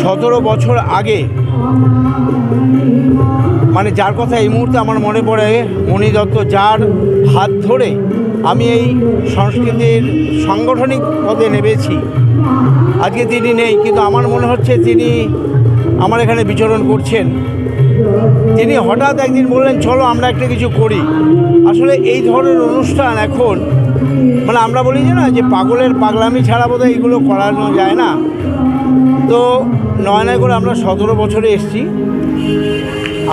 সতেরো বছর আগে মানে যার কথা এই মুহূর্তে আমার মনে পড়ে মণি দত্ত যার হাত ধরে আমি এই সংস্কৃতির সাংগঠনিক পদে নেমেছি। আজকে তিনি নেই, কিন্তু আমার মনে হচ্ছে তিনি আমার এখানে বিচরণ করছেন। তিনি হঠাৎ একদিন বললেন, চলো আমরা একটা কিছু করি। আসলে এই ধরনের অনুষ্ঠান এখন মানে আমরা বলি যে না, যে পাগলের পাগলামি ছাড়া বোধহয় এগুলো করানো যায় না। তো নয় নয় করে আমরা সতেরো বছরে এসেছি।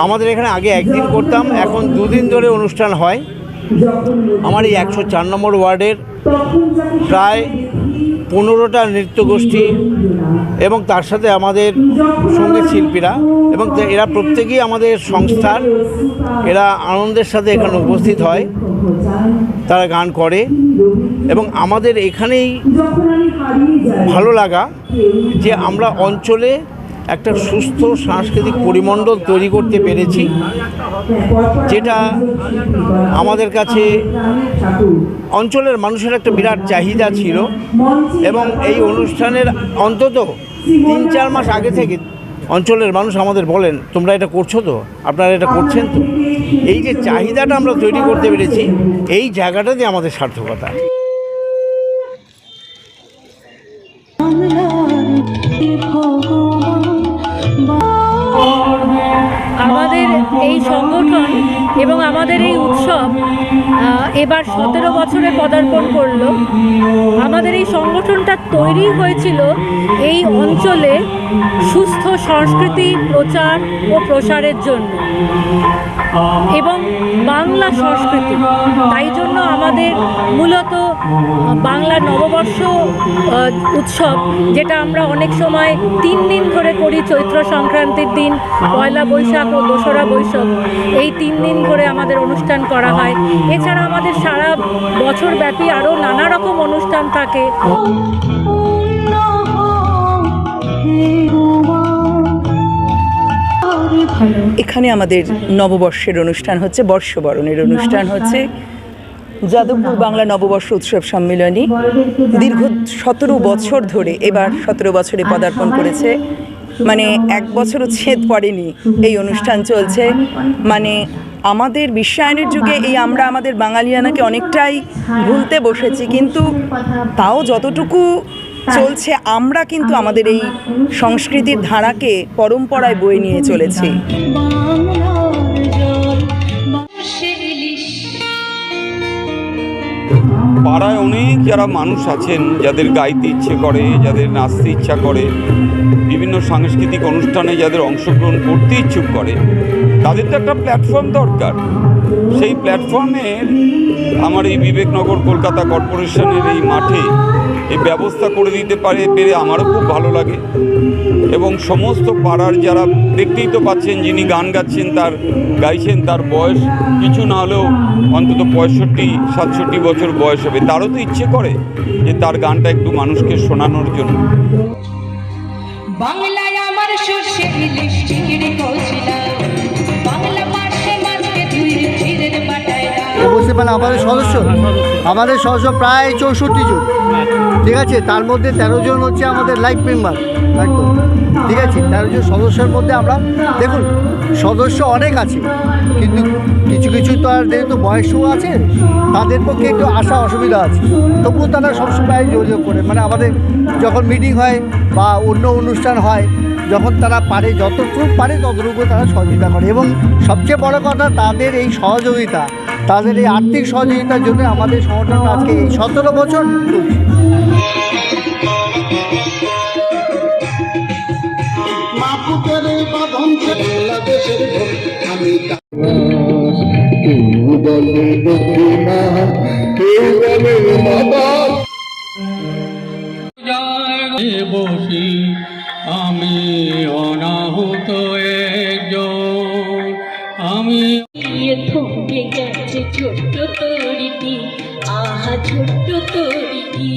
আমাদের এখানে আগে একদিন করতাম, এখন দুদিন ধরে অনুষ্ঠান হয়। আমার এই একশো চার নম্বর ওয়ার্ডের প্রায় পনেরোটা নৃত্যগোষ্ঠী এবং তার সাথে আমাদের সংগীত শিল্পীরা এবং এরা প্রত্যেকেই আমাদের সংস্থার। এরা আনন্দের সাথে এখানে উপস্থিত হয়। তারা গান করে এবং আমাদের এখানেই ভালো লাগা যে আমরা অঞ্চলে একটা সুস্থ সাংস্কৃতিক পরিমণ্ডল তৈরি করতে পেরেছি, যেটা আমাদের কাছে অঞ্চলের মানুষের একটা বিরাট চাহিদা ছিল এবং এই অনুষ্ঠানের অন্তত তিন চার মাস আগে থেকে অঞ্চলের মানুষ আমাদের বলেন, তোমরা এটা করছ তো? আপনারা এটা করছেন তো? এই যে চাহিদাটা আমরা তৈরি করতে পেরেছি, এই জায়গাটাতে আমাদের সার্থকতা। এই সংগঠন এবং আমাদের এই উৎসব এবার সতেরো বছরে পদার্পণ করল। আমাদের এই সংগঠনটা তৈরি হয়েছিল এই অঞ্চলে সুস্থ সংস্কৃতি প্রচার ও প্রসারের জন্য এবং বাংলা সংস্কৃতি। তাই জন্য আমাদের মূলত বাংলা নববর্ষ উৎসব, যেটা আমরা অনেক সময় তিন দিন ধরে করি চৈত্র সংক্রান্তির দিন, পয়লা বৈশাখ ও দোসরা বৈশাখ এই তিন দিন ধরে আমাদের অনুষ্ঠান করা হয়। এছাড়া আমাদের সারা বছর ব্যাপী আরও নানা রকম অনুষ্ঠান থাকে। এখানে আমাদের নববর্ষের অনুষ্ঠান হচ্ছে, বর্ষবরণের অনুষ্ঠান হচ্ছে। যাদবপুর বাংলা নববর্ষ উৎসব সম্মিলনী দীর্ঘ সতেরো বছর ধরে, এবার সতেরো বছরে পদার্পণ করেছে। মানে এক বছরও ছেদ পড়েনি এই অনুষ্ঠান চলছে। মানে আমাদের বিশ্বায়নের যুগে এই আমরা আমাদের বাঙালিয়ানাকে অনেকটাই ভুলতে বসেছি, কিন্তু তাও যতটুকু চলছে, আমরা কিন্তু আমাদের এই সংস্কৃতির ধারাকে, পরম্পরায় বয়ে নিয়ে চলেছি। পাড়ায় অনেক যারা মানুষ আছেন, যাদের গাইতে ইচ্ছে করে, যাদের নাচতে ইচ্ছা করে, বিভিন্ন সাংস্কৃতিক অনুষ্ঠানে যাদের অংশগ্রহণ করতে ইচ্ছুক করে, তাদের তো একটা প্ল্যাটফর্ম দরকার। সেই প্ল্যাটফর্মের আমার এই বিবেকনগর কলকাতা কর্পোরেশনের এই মাঠে এই ব্যবস্থা করে দিতে পারে, পেরে আমারও খুব ভালো লাগে। এবং সমস্ত পাড়ার যারা দেখতেই তো পাচ্ছেন, যিনি গান গাচ্ছেন, তার গাইছেন, তার বয়স, কিছু না হলেও অন্তত পঁয়ষট্টি, সাতষট্টি বছর বয়স হবে। তারও তো ইচ্ছে করে যে তার গানটা একটু মানুষকে শোনানোর জন্য। বাংলায় আমার সর্ষে আমাদের সদস্য। আমাদের সদস্য প্রায় চৌষট্টি জন। ঠিক আছে? তার মধ্যে তেরো জন হচ্ছে আমাদের লাইফ মেম্বার একদম। ঠিক আছে? তেরো জন সদস্যের মধ্যে আমরা দেখুন সদস্য অনেক আছে কিন্তু কিছু আর যেহেতু বয়সও আছে, তাদের পক্ষে একটু আসা অসুবিধা আছে। তবুও তারা সবসময় যোগাযোগ করে। মানে আমাদের যখন মিটিং হয় বা অন্য অনুষ্ঠান হয়, যখন তারা পারে, যতটুকু পারে ততটুকু তারা সহযোগিতা করে। এবং সবচেয়ে বড় কথা, তাদের এই সহযোগিতা, তাদের এই আর্থিক সহযোগিতার জন্য আমাদের সংগঠন আজকে এই সতেরো বছর চলছে। বসি আমি অনাহুত একজন আমি থমকে গেছে ছোট্ট তরিটি আহা ছোট্ট তরিটি।